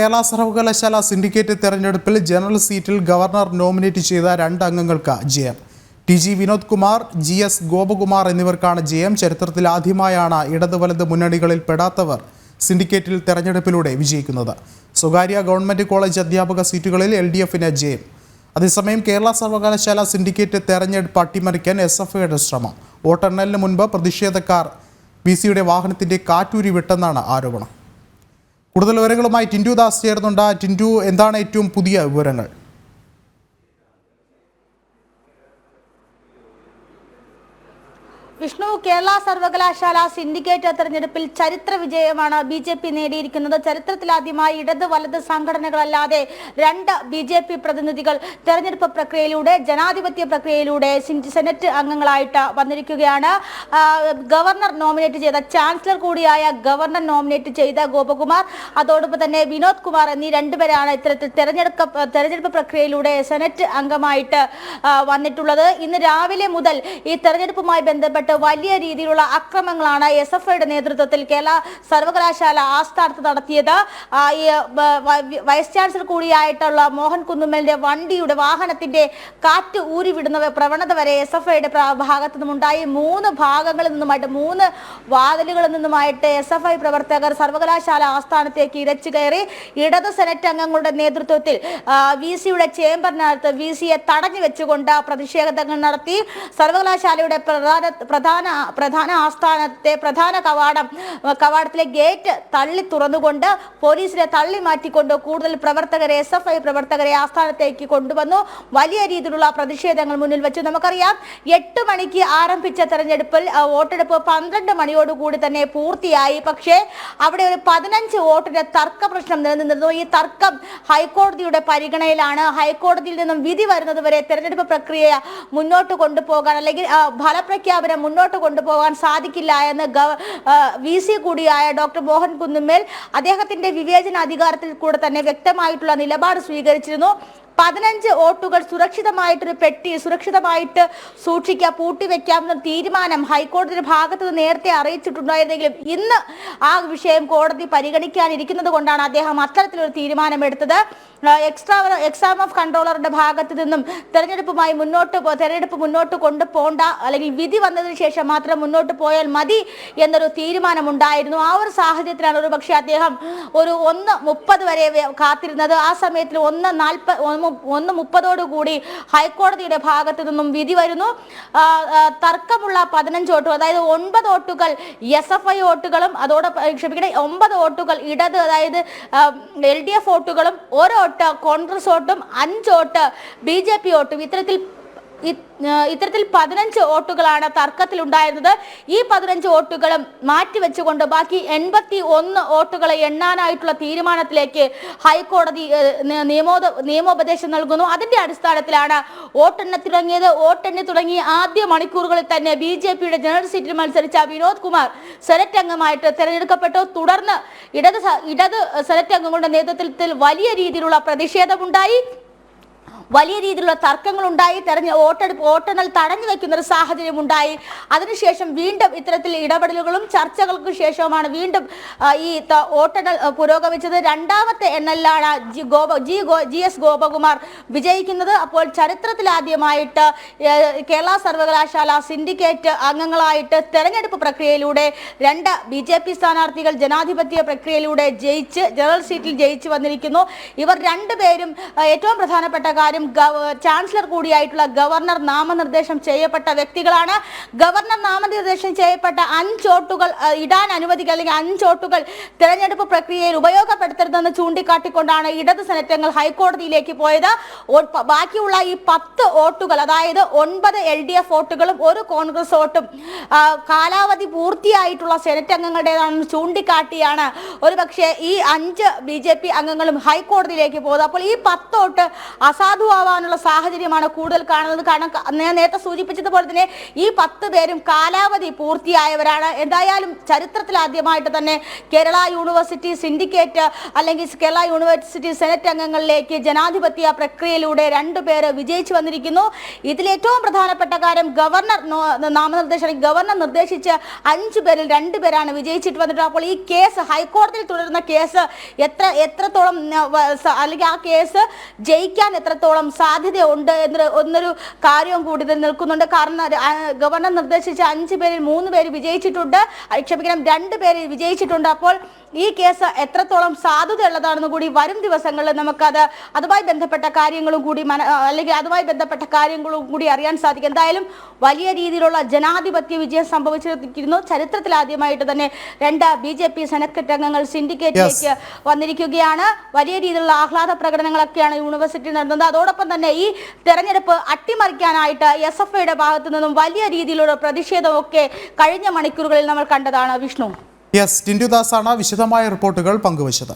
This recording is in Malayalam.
കേരള സർവകലാശാല സിൻഡിക്കേറ്റ് തെരഞ്ഞെടുപ്പിൽ ജനറൽ സീറ്റിൽ ഗവർണർ നോമിനേറ്റ് ചെയ്ത രണ്ട് അംഗങ്ങൾക്ക് ജയം. T G Vinod Kumar G S Gopakumar എന്നിവർക്കാണ് ജയം. ചരിത്രത്തിൽ ആദ്യമായാണ് ഇടത് വലത് മുന്നണികളിൽ പെടാത്തവർ സിൻഡിക്കേറ്റിൽ തെരഞ്ഞെടുപ്പിലൂടെ വിജയിക്കുന്നത്. സ്വകാര്യ ഗവൺമെന്റ് കോളേജ് അധ്യാപക സീറ്റുകളിൽ എൽ ഡി എഫിന് ജയം. അതേസമയം കേരള സർവകലാശാല സിൻഡിക്കേറ്റ് തെരഞ്ഞെടുപ്പ് അട്ടിമറിക്കാൻ എസ് എഫ് ഐയുടെ ശ്രമം. വോട്ടെണ്ണലിന് മുൻപ് പ്രതിഷേധക്കാർ വി സിയുടെ വാഹനത്തിന്റെ കാറ്റൂരി വിട്ടെന്നാണ് ആരോപണം. കൂടുതൽ വിവരങ്ങളുമായി ടിന്റു ദാസ് ചേർന്നുണ്ട് ടിന്റു എന്താണ് ഏറ്റവും പുതിയ വിവരങ്ങൾ? വിഷ്ണു കേരള സർവകലാശാല സിൻഡിക്കേറ്റ് തെരഞ്ഞെടുപ്പിൽ ചരിത്ര വിജയമാണ് ബി ജെ പി നേടിയിരിക്കുന്നത്. ചരിത്രത്തിലാദ്യമായി ഇടത് വലത് സംഘടനകളല്ലാതെ രണ്ട് ബി ജെ പി പ്രതിനിധികൾ തെരഞ്ഞെടുപ്പ് പ്രക്രിയയിലൂടെ ജനാധിപത്യ പ്രക്രിയയിലൂടെ സെനറ്റ് അംഗങ്ങളായിട്ട് വന്നിരിക്കുകയാണ്. ഗവർണർ നോമിനേറ്റ് ചെയ്ത ചാൻസലർ കൂടിയായ ഗവർണർ നോമിനേറ്റ് ചെയ്ത ഗോപകുമാർ അതോടൊപ്പം തന്നെ വിനോദ് കുമാർ എന്നീ രണ്ടുപേരാണ് ഇത്തരത്തിൽ തെരഞ്ഞെടുക്ക തെരഞ്ഞെടുപ്പ് പ്രക്രിയയിലൂടെ സെനറ്റ് അംഗമായിട്ട് വന്നിട്ടുള്ളത്. ഇന്ന് രാവിലെ മുതൽ ഈ തെരഞ്ഞെടുപ്പുമായി ബന്ധപ്പെട്ട് വലിയ രീതിയിലുള്ള അക്രമങ്ങളാണ് എസ് എഫ് ഐയുടെ നേതൃത്വത്തിൽ കേരള സർവകലാശാല ആസ്ഥാനത്ത് നടത്തിയത്. വൈസ് ചാൻസലർ കൂടിയായിട്ടുള്ള മോഹൻ കുന്നുമ്മലിന്റെ വണ്ടിയുടെ വാഹനത്തിന്റെ കാറ്റ് ഊരിവിടുന്ന പ്രവണത വരെ എസ് എഫ് ഐയുടെ ഭാഗത്തു നിന്നുണ്ടായി മൂന്ന് ഭാഗങ്ങളിൽ നിന്നുമായിട്ട് മൂന്ന് വാതിലുകളിൽ നിന്നുമായിട്ട് എസ് എഫ് ഐ പ്രവർത്തകർ സർവകലാശാല ആസ്ഥാനത്തേക്ക് ഇരച്ചു കയറി. ഇടത് സെനറ്റ് അംഗങ്ങളുടെ നേതൃത്വത്തിൽ വി സിയുടെ ചേംബറിനകത്ത് വി സിയെ തടഞ്ഞു വെച്ചുകൊണ്ട് പ്രതിഷേധങ്ങൾ നടത്തി. സർവകലാശാലയുടെ പ്രധാന പ്രധാന പ്രധാന ആസ്ഥാനത്തെ പ്രധാന കവാടം കവാടത്തിലെ ഗേറ്റ് തള്ളി തുറന്നുകൊണ്ട് പോലീസിനെ തള്ളി മാറ്റിക്കൊണ്ട് കൂടുതൽ പ്രവർത്തകരെ എസ് എഫ് ഐ പ്രവർത്തകരെ ആസ്ഥാനത്തേക്ക് കൊണ്ടുവന്നു. വലിയ രീതിയിലുള്ള പ്രതിഷേധങ്ങൾ മുന്നിൽ വെച്ചു. നമുക്കറിയാം എട്ട് മണിക്ക് ആരംഭിച്ച തെരഞ്ഞെടുപ്പിൽ വോട്ടെടുപ്പ് പന്ത്രണ്ട് മണിയോടുകൂടി തന്നെ പൂർത്തിയായി. പക്ഷേ അവിടെ ഒരു പതിനഞ്ച് വോട്ടിന്റെ തർക്ക പ്രശ്നം നിലനിന്നിരുന്നു. ഈ തർക്കം ഹൈക്കോടതിയുടെ പരിഗണനയിലാണ്. ഹൈക്കോടതിയിൽ നിന്നും വിധി വരുന്നതുവരെ തെരഞ്ഞെടുപ്പ് പ്രക്രിയ മുന്നോട്ട് കൊണ്ടുപോകാൻ അല്ലെങ്കിൽ ഫലപ്രഖ്യാപനം മുന്നോട്ട് കൊണ്ടുപോകാൻ സാധിക്കില്ല എന്ന് വി സി കൂടിയായ ഡോക്ടർ മോഹൻ കുന്നുമേൽ അദ്ദേഹത്തിന്റെ വിവേചന അധികാരത്തിൽ കൂടെ തന്നെ വ്യക്തമായിട്ടുള്ള നിലപാട് സ്വീകരിച്ചിരുന്നു. പതിനഞ്ച് വോട്ടുകൾ സുരക്ഷിതമായിട്ടൊരു പെട്ടി സുരക്ഷിതമായിട്ട് സൂക്ഷിക്കുക പൂട്ടിവെക്കാം എന്ന തീരുമാനം ഹൈക്കോടതിയുടെ ഭാഗത്ത് നിന്ന് നേരത്തെ അറിയിച്ചിട്ടുണ്ടായിരുന്നെങ്കിലും ഇന്ന് ആ വിഷയം കോടതി പരിഗണിക്കാനിരിക്കുന്നത് കൊണ്ടാണ് അദ്ദേഹം അത്തരത്തിലൊരു തീരുമാനമെടുത്തത്. എക്സ്ട്രാ എക്സാം ഓഫ് കൺട്രോളറുടെ ഭാഗത്ത് നിന്നും തെരഞ്ഞെടുപ്പുമായി മുന്നോട്ട് തെരഞ്ഞെടുപ്പ് മുന്നോട്ട് കൊണ്ടുപോണ്ട അല്ലെങ്കിൽ വിധി വന്നതിന് ശേഷം മാത്രം മുന്നോട്ട് പോയാൽ മതി എന്നൊരു തീരുമാനം ഉണ്ടായിരുന്നു ആ ഒരു സാഹചര്യത്തിലാണ് ഒരു പക്ഷേ അദ്ദേഹം ഒരു ഒന്ന് മുപ്പത് വരെ കാത്തിരുന്നത്. ആ സമയത്തിൽ ഒന്ന് നാൽപ്പ ഒന്ന് മുപ്പതോടു കൂടി ഹൈക്കോടതിയുടെ ഭാഗത്തു നിന്നും വിധി വരുന്നു. തർക്കമുള്ള പതിനഞ്ച് വോട്ടുകൾ അതായത് ഒൻപത് വോട്ടുകൾ എസ് എഫ് ഐ വോട്ടുകളും അതോടൊപ്പം ക്ഷമിക്കണേ ഒമ്പത് വോട്ടുകൾ ഇടത് അതായത് എൽ ഡി എഫ് വോട്ടുകളും ഒരു വോട്ട് കോൺഗ്രസ് വോട്ടും അഞ്ച് വോട്ട് ബി ജെ പി വോട്ടും. ഇത്തരത്തിൽ ഇത്തരത്തിൽ പതിനഞ്ച് വോട്ടുകളാണ് തർക്കത്തിലുണ്ടായിരുന്നത്. ഈ പതിനഞ്ച് വോട്ടുകളും മാറ്റിവെച്ചുകൊണ്ട് ബാക്കി എൺപത്തി ഒന്ന് വോട്ടുകളെ എണ്ണാനായിട്ടുള്ള തീരുമാനത്തിലേക്ക് ഹൈക്കോടതി നിയമോ നിയമോപദേശം നൽകുന്നു. അതിന്റെ അടിസ്ഥാനത്തിലാണ് വോട്ടെണ്ണി തുടങ്ങിയത്. വോട്ടെണ്ണി തുടങ്ങി ആദ്യ മണിക്കൂറുകളിൽ തന്നെ ബി ജെ പിയുടെ ജനറൽ സീറ്റിൽ മത്സരിച്ച വിനോദ് കുമാർ സെനറ്റ് അംഗമായിട്ട് തെരഞ്ഞെടുക്കപ്പെട്ടു. തുടർന്ന് ഇടത് ഇടത് സെനറ്റ് അംഗങ്ങളുടെ നേതൃത്വത്തിൽ വലിയ രീതിയിലുള്ള പ്രതിഷേധമുണ്ടായി. വലിയ രീതിയിലുള്ള തർക്കങ്ങൾ ഉണ്ടായി തെരഞ്ഞ വോട്ടെടുപ്പ് വോട്ടെണ്ണൽ തടഞ്ഞു വെക്കുന്ന ഒരു സാഹചര്യം ഉണ്ടായി അതിനുശേഷം വീണ്ടും ഇത്തരത്തിൽ ഇടപെടലുകളും ചർച്ചകൾക്ക് ശേഷവുമാണ് വീണ്ടും ഈ വോട്ടെണ്ണൽ പുരോഗമിച്ചത്. രണ്ടാമത്തെ എണ്ണലിലാണ് G Gopa G Go G S Gopakumar വിജയിക്കുന്നത്. അപ്പോൾ ചരിത്രത്തിലാദ്യമായിട്ട് കേരള സർവകലാശാല സിൻഡിക്കേറ്റ് അംഗങ്ങളായിട്ട് തെരഞ്ഞെടുപ്പ് പ്രക്രിയയിലൂടെ രണ്ട് ബി ജെ പി സ്ഥാനാർത്ഥികൾ ജനാധിപത്യ പ്രക്രിയയിലൂടെ ജയിച്ച് ജനറൽ സീറ്റിൽ ജയിച്ചു വന്നിരിക്കുന്നു. ഇവർ രണ്ടുപേരും ഏറ്റവും പ്രധാനപ്പെട്ട കാര്യം ഗവ- ചാൻസലർ കൂടിയായിട്ടുള്ള ഗവർണർ നാമനിർദ്ദേശം ചെയ്യപ്പെട്ട വ്യക്തികളാണ്. ഗവർണർ നാമനിർദ്ദേശം ചെയ്യപ്പെട്ട അഞ്ചോട്ടുകൾ ഇടാൻ അനുവദിക്കുക അല്ലെങ്കിൽ അഞ്ചോട്ടുകൾ തെരഞ്ഞെടുപ്പ് പ്രക്രിയയിൽ ഉപയോഗപ്പെടുത്തരുതെന്ന് ചൂണ്ടിക്കാട്ടിക്കൊണ്ടാണ് ഇടത് സെനറ്റങ്ങൾ ഹൈക്കോടതിയിലേക്ക് പോയത്. ബാക്കിയുള്ള ഈ പത്ത് വോട്ടുകൾ അതായത് ഒൻപത് എൽ ഡി എഫ് വോട്ടുകളും ഒരു കോൺഗ്രസ് വോട്ടും കാലാവധി പൂർത്തിയായിട്ടുള്ള സെനറ്റ് അംഗങ്ങളുടേതാണെന്ന് ചൂണ്ടിക്കാട്ടിയാണ്. ഒരു പക്ഷേ ഈ അഞ്ച് ബി ജെ പി അംഗങ്ങളും ഹൈക്കോടതിയിലേക്ക് പോകുന്നത് അപ്പോൾ ഈ പത്ത് വോട്ട് അസാധു ആവാനുള്ള സാഹചര്യമാണ് കൂടുതൽ കാണുന്നത്. കാരണം ഞാൻ നേരത്തെ സൂചിപ്പിച്ചതുപോലെ തന്നെ ഈ പത്ത് പേരും കാലാവധി പൂർത്തിയായവരാണ്. എന്തായാലും ചരിത്രത്തിൽ ആദ്യമായിട്ട് തന്നെ കേരള യൂണിവേഴ്സിറ്റി സിൻഡിക്കേറ്റ് അല്ലെങ്കിൽ കേരള യൂണിവേഴ്സിറ്റി സെനറ്റ് അംഗങ്ങളിലേക്ക് ജനാധിപത്യ പ്രക്രിയയിലൂടെ രണ്ടുപേര് വിജയിച്ചു വന്നിരിക്കുന്നു. ഇതിൽ ഏറ്റവും പ്രധാനപ്പെട്ട കാര്യം ഗവർണർ നാമനിർദ്ദേശം ഗവർണർ നിർദ്ദേശിച്ച അഞ്ചു പേരിൽ രണ്ടുപേരാണ് വിജയിച്ചിട്ട് വന്നിട്ട് അപ്പോൾ ഈ കേസ് ഹൈക്കോടതിയിൽ തുടരുന്ന കേസ് എത്ര എത്രത്തോളം അല്ലെങ്കിൽ ആ കേസ് ജയിക്കാൻ എത്രത്തോളം സാധ്യതയുണ്ട് എന്ന ഒന്നൊരു കാര്യവും കൂടി നിൽക്കുന്നുണ്ട്. കാരണം ഗവർണർ നിർദ്ദേശിച്ച അഞ്ച് പേരിൽ മൂന്ന് പേര് വിജയിച്ചിട്ടുണ്ട്. ക്ഷമിക്കണം രണ്ട് പേര് വിജയിച്ചിട്ടുണ്ട്. അപ്പോൾ ഈ കേസ് എത്രത്തോളം സാധുതയുള്ളതാണെന്ന് കൂടി വരും ദിവസങ്ങളിൽ നമുക്കത് അതുമായി ബന്ധപ്പെട്ട കാര്യങ്ങളും കൂടി അല്ലെങ്കിൽ അതുമായി ബന്ധപ്പെട്ട കാര്യങ്ങളും കൂടി അറിയാൻ സാധിക്കും. എന്തായാലും വലിയ രീതിയിലുള്ള ജനാധിപത്യ വിജയം സംഭവിച്ചിരിക്കുന്നു. ചരിത്രത്തിൽ ആദ്യമായിട്ട് തന്നെ രണ്ട് ബി ജെ പി സെനറ്റ് അംഗങ്ങൾ സിൻഡിക്കേറ്റിലേക്ക് വന്നിരിക്കുകയാണ്. വലിയ രീതിയിലുള്ള ആഹ്ലാദ പ്രകടനങ്ങളൊക്കെയാണ് യൂണിവേഴ്സിറ്റി നടന്നത്. അതോടൊപ്പം തന്നെ ഈ തെരഞ്ഞെടുപ്പ് അട്ടിമറിക്കാനായിട്ട് എസ് എഫ് ഐയുടെ ഭാഗത്തു നിന്നും വലിയ രീതിയിലുള്ള പ്രതിഷേധമൊക്കെ കഴിഞ്ഞ മണിക്കൂറുകളിൽ നമ്മൾ കണ്ടതാണ്. വിഷ്ണു. യെസ് ടിൻഡുദാസാണ് വിശദമായ റിപ്പോർട്ടുകൾ പങ്കുവച്ചത്.